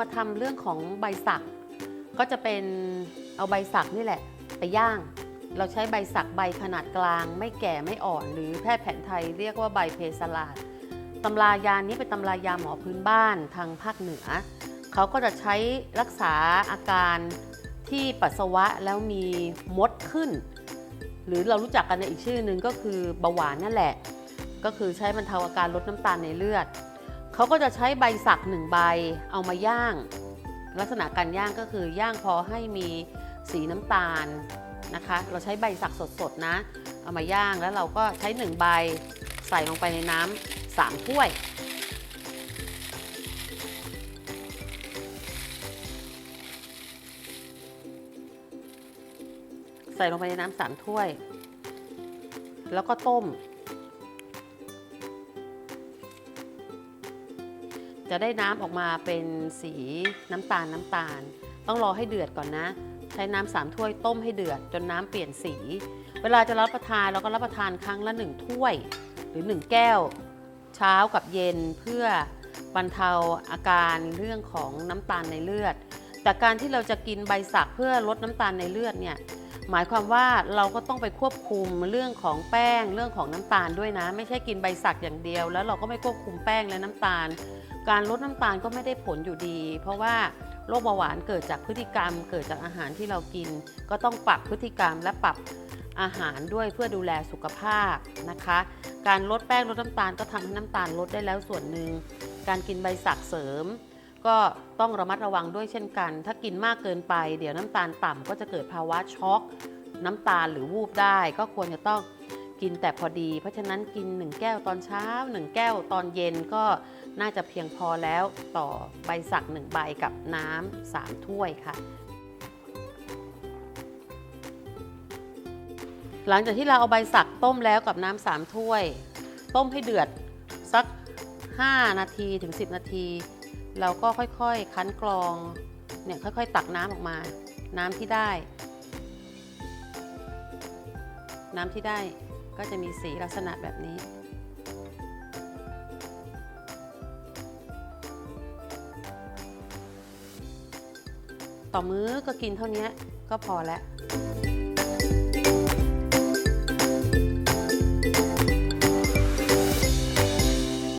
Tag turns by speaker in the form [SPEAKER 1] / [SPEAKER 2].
[SPEAKER 1] มาทำเรื่องของใบสัก ก็จะเป็นเอาใบสักนี่แหละ ไปย่าง เราใช้ใบสักใบขนาดกลาง ไม่แก่ไม่อ่อน หรือแพทย์แผนไทยเรียกว่าใบเพสลาดตำรายานี้เป็นตำรายาหมอพื้นบ้านทางภาคเหนือ เขาก็จะใช้รักษาอาการที่ปัสสาวะแล้วมีมดขึ้น หรือเรารู้จักกันในอีกชื่อหนึ่งก็คือเบาหวานนั่นแหละ ก็คือใช้บรรเทาอาการลดน้ำตาลในเลือด เขาก็จะใช้ใบสักหนึ่งใบเอามาย่าง ลักษณะการย่างก็คือย่างพอให้มีสีน้ำตาลนะคะ เราใช้ใบสักสดๆนะ เอามาย่างแล้วเราก็ใช้หนึ่งใบใส่ลงไปในน้ำสามถ้วยใส่ลงไปในน้ำสามถ้วย แล้วก็ต้ม จะได้น้ำออกมาเป็นสีน้ำตาลน้ำตาล ต้องรอให้เดือดก่อนนะ ใช้น้ำสามถ้วยต้มให้เดือดจนน้ำเปลี่ยนสี เวลาจะรับประทานเราก็รับประทานครั้งละหนึ่งถ้วย หรือหนึ่งแก้ว เช้ากับเย็นเพื่อบรรเทาอาการเรื่องของน้ำตาลในเลือด แต่การที่เราจะกินใบสักเพื่อลดน้ำตาลในเลือดเนี่ย หมายความว่าเราก็ต้องไปควบคุมเรื่องของแป้งเรื่องของน้ำตาลด้วยนะ ไม่ใช่กินใบสักอย่างเดียว แล้วเราก็ไม่ควบคุมแป้งและน้ำตาล การลดน้ำตาลก็ไม่ได้ผลอยู่ดี เพราะว่าโรคเบาหวานเกิดจากพฤติกรรม เกิดจากอาหารที่เรากิน ก็ต้องปรับพฤติกรรมและปรับอาหารด้วยเพื่อดูแลสุขภาพนะคะ การลดแป้งลดน้ำตาลก็ทำให้น้ำตาลลดได้แล้วส่วนหนึ่งการกินใบสักเสริม ก็ต้องระมัดระวังด้วยเช่นกัน ถ้ากินมากเกินไป เดี๋ยวน้ำตาลต่ำก็จะเกิดภาวะช็อก น้ำตาลหรือวูบได้ ก็ควรจะต้องกินแต่พอดี เพราะฉะนั้นกิน 1 แก้วตอนเช้า 1 แก้วตอนเย็นก็น่าจะเพียงพอแล้วต่อใบสัก1ใบกับน้ำ3ถ้วยค่ะ หลังจากที่เราเอาใบสักต้มแล้วกับน้ำสามถ้วย ต้มให้เดือดสัก 5 นาทีถึง 10 นาที เราก็ค่อยๆ คั้นกรอง เนี่ยค่อย ๆ ตักน้ำออกมา น้ำที่ได้ น้ำที่ได้ก็จะมีสีลักษณะแบบนี้ ต่อมื้อก็กินเท่านี้ก็พอแล้ว